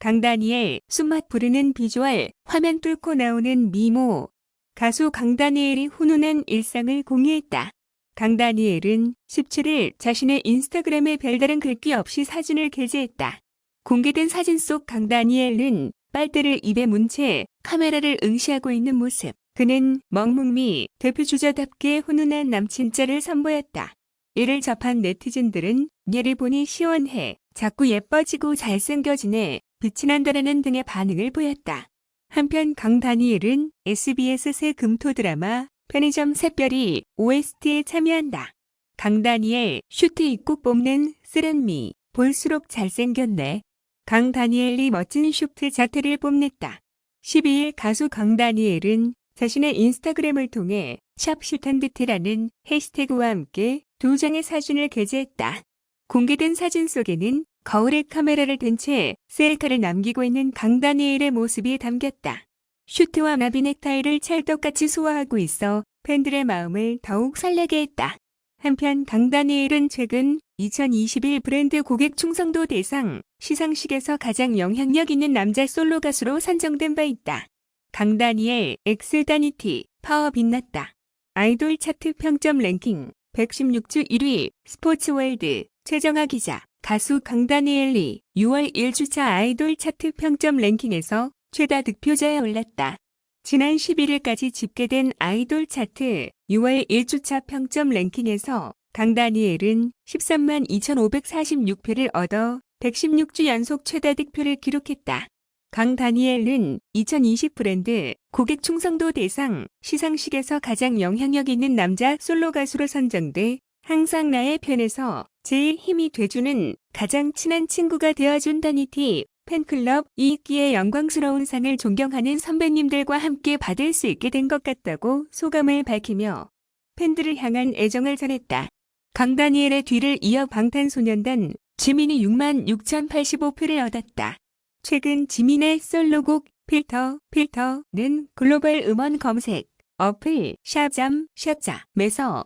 강다니엘 숨맛 부르는 비주얼, 화면 뚫고 나오는 미모. 가수 강다니엘이 훈훈한 일상을 공유했다. 강다니엘은 17일 자신의 인스타그램에 별다른 글귀 없이 사진을 게재했다. 공개된 사진 속 강다니엘은 빨대를 입에 문 채 카메라를 응시하고 있는 모습. 그는 멍뭉미 대표 주자답게 훈훈한 남친짤을 선보였다. 이를 접한 네티즌들은 얘를 보니 시원해, 자꾸 예뻐지고 잘생겨지네, 빛이 난다라는 등의 반응을 보였다. 한편 강다니엘은 SBS 새 금토 드라마 편의점 샛별이 OST에 참여한다. 강다니엘 슈트 입고 뽑는 쓰란미 볼수록 잘생겼네. 강다니엘이 멋진 슈트 자태를 뽐냈다. 12일 가수 강다니엘은 자신의 인스타그램을 통해 샵 슈탄드트라는 해시태그와 함께 두 장의 사진을 게재했다. 공개된 사진 속에는 거울에 카메라를 댄 채 셀카를 남기고 있는 강다니엘의 모습이 담겼다. 슈트와 나비 넥타이를 찰떡같이 소화하고 있어 팬들의 마음을 더욱 설레게 했다. 한편 강다니엘은 최근 2021 브랜드 고객 충성도 대상 시상식에서 가장 영향력 있는 남자 솔로 가수로 선정된 바 있다. 강다니엘 엑스다니티 파워 빛났다. 아이돌 차트 평점 랭킹 116주 1위 스포츠월드 최정아 기자 가수 강다니엘이 6월 1주차 아이돌 차트 평점 랭킹에서 최다 득표자에 올랐다. 지난 11일까지 집계된 아이돌 차트 6월 1주차 평점 랭킹에서 강다니엘은 13만 2,546표를 얻어 116주 연속 최다 득표를 기록했다. 강다니엘은 2020 브랜드 고객 충성도 대상 시상식에서 가장 영향력 있는 남자 솔로 가수로 선정돼 항상 나의 편에서 제일 힘이 돼주는 가장 친한 친구가 되어준 다니티 팬클럽 이익기의 영광스러운 상을 존경하는 선배님들과 함께 받을 수 있게 된 것 같다고 소감을 밝히며 팬들을 향한 애정을 전했다. 강다니엘의 뒤를 이어 방탄소년단 지민이 6만 6,085표를 얻었다. 최근 지민의 솔로곡 필터, 필터는 글로벌 음원 검색, 어플, 샵잠, 샵자에서